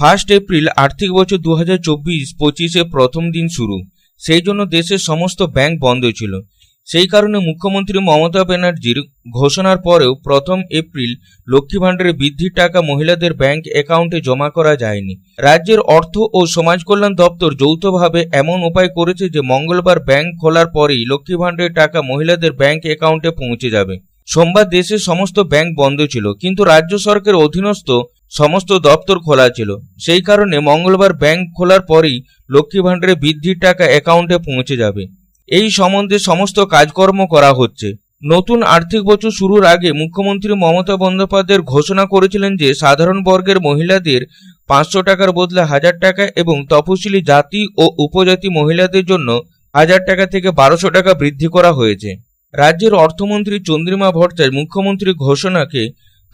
First April আর্থিক বছর দু হাজার চব্বিশ পঁচিশে প্রথম দিন শুরু। সেই জন্য দেশের সমস্ত ব্যাংক বন্ধ ছিল। সেই কারণে মুখ্যমন্ত্রী মমতা ব্যানার্জির ঘোষণার পরেও প্রথম এপ্রিল লক্ষ্মী ভাণ্ডারে বৃদ্ধির টাকা মহিলাদের ব্যাংক অ্যাকাউন্টে জমা করা যায়নি। রাজ্যের অর্থ ও সমাজ কল্যাণ দপ্তর যৌথভাবে এমন উপায় করেছে যে মঙ্গলবার ব্যাংক খোলার পরেই লক্ষ্মী ভাণ্ডারের টাকা মহিলাদের ব্যাংক অ্যাকাউন্টে পৌঁছে যাবে। সোমবার দেশের সমস্ত ব্যাংক বন্ধ ছিল, কিন্তু রাজ্য সরকারের অধীনস্থ সমস্ত দপ্তর খোলা ছিল। সেই কারণে মঙ্গলবার ব্যাংক খোলার পরেই লক্ষ্মী ভাণ্ডারে বৃদ্ধির টাকা অ্যাকাউন্টে পৌঁছে যাবে। এই সম্বন্ধে সমস্ত কাজকর্ম করা হচ্ছে। নতুন আর্থিক বছর শুরুর আগে মুখ্যমন্ত্রী মমতা বন্দ্যোপাধ্যায়ের ঘোষণা করেছিলেন যে, সাধারণ বর্গের মহিলাদের পাঁচশো টাকার বদলে হাজার টাকা এবং তপশিলি জাতি ও উপজাতি মহিলাদের জন্য হাজার টাকা থেকে বারোশো টাকা বৃদ্ধি করা হয়েছে। রাজ্যের অর্থমন্ত্রী চন্দ্রিমা ভট্টাচার্য মুখ্যমন্ত্রী ঘোষণাকে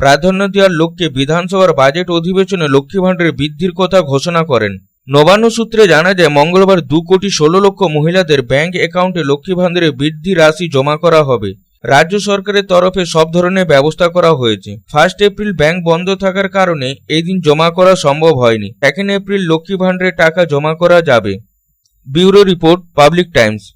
প্রাধান্য দেওয়ার লক্ষ্যে বিধানসভার বাজেট অধিবেশনে লক্ষ্মী ভাণ্ডারের বৃদ্ধির কথা ঘোষণা করেন। নবান্ন সূত্রে জানা যায়, মঙ্গলবার দু কোটি ষোলো লক্ষ মহিলাদের ব্যাংক অ্যাকাউন্টে লক্ষ্মী ভাণ্ডারের বৃদ্ধি রাশি জমা করা হবে। রাজ্য সরকারের তরফে সব ধরনের ব্যবস্থা করা হয়েছে। ফার্স্ট এপ্রিল ব্যাংক বন্ধ থাকার কারণে এই দিন জমা করা সম্ভব হয়নি। সেকেন্ড এপ্রিল লক্ষ্মী ভাণ্ডারে টাকা জমা করা যাবে। Bureau report, public times.